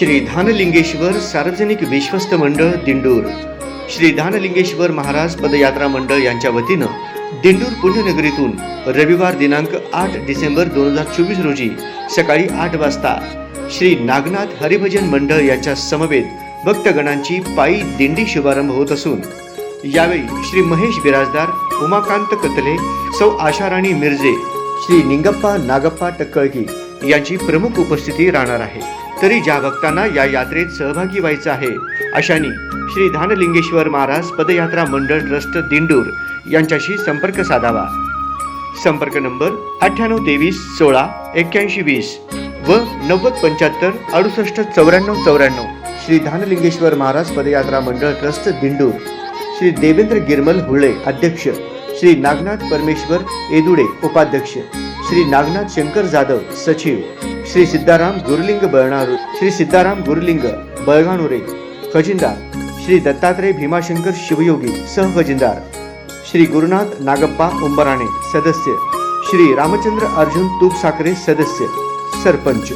श्री धानलिंगेश्वर सार्वजनिक विश्वस्त मंडळ दिंडूर. श्री धानलिंगेश्वर महाराज पदयात्रा मंडळ यांच्या वतीनं दिंडूर पुण्यनगरीतून रविवार दिनांक आठ डिसेंबर दोन हजार चोवीस रोजी सकाळी आठ वाजता श्री नागनाथ हरिभजन मंडळ यांच्या समवेत भक्तगणांची पायी दिंडी शुभारंभ होत असून यावेळी श्री महेश बिराजदार उमाकांत कतले सौ आशाराणी मिर्जे श्री निंगप्पा नागप्पा टक्कळगी यांची प्रमुख उपस्थिती राहणार आहे. तरी ज्या भक्तांना या यात्रेत सहभागी व्हायचं आहे अशांनी श्री धानलिंगेश्वर महाराज पदयात्रा मंडळ ट्रस्ट दिंडूर यांच्याशी संपर्क साधावा. संपर्क नंबर अठ्ठ्याण्णव तेवीस सोळा एक्क्याऐंशी वीस व नव्वद पंच्याहत्तर अडुसष्ट चौऱ्याण्णव चौऱ्याण्णव श्री धानलिंगेश्वर महाराज पदयात्रा मंडळ ट्रस्ट दिंडूर. श्री देवेंद्र गिरमल हुळे अध्यक्ष श्री नागनाथ परमेश्वर येदुडे उपाध्यक्ष श्री नागनाथ शंकर जाधव सचिव श्री सिद्धाराम गुरुलिंग बळणारू श्री सिद्धाराम गुरुलिंग बळगाणुरे खजिनदार श्री दत्तात्रय भीमाशंकर शिवयोगी सहखजिनदार श्री गुरुनाथ नागप्पा उंबराणे सदस्य श्री रामचंद्र अर्जुन तूप साखरे सदस्य सरपंच.